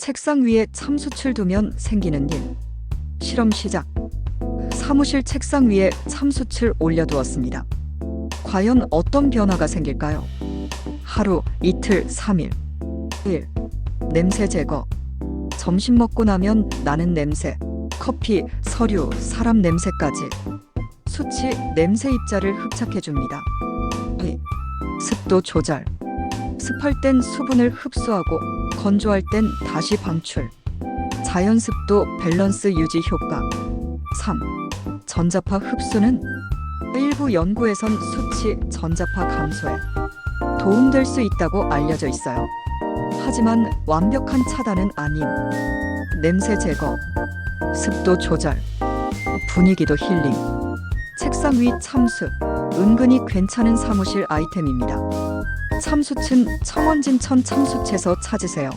책상 위에 참수칠 두면 생기는 일. 실험 시작. 사무실 책상 위에 참수칠 올려두었습니다. 과연 어떤 변화가 생길까요? 하루, 이틀, 3일. 1. 냄새 제거. 점심 먹고 나면 나는 냄새. 커피, 서류, 사람 냄새까지. 수치 냄새 입자를 흡착해 줍니다. 2. 습도 조절. 습할 땐 수분을 흡수하고 건조할 땐 다시 방출. 자연 습도 밸런스 유지 효과. 3. 전자파 흡수는 일부 연구에선 수치 전자파 감소에 도움될 수 있다고 알려져 있어요. 하지만 완벽한 차단은 아닌 냄새 제거, 습도 조절, 분위기도 힐링. 책상 위 참수, 은근히 괜찮은 사무실 아이템입니다. 참수층 청원진천 참수채서 찾으세요.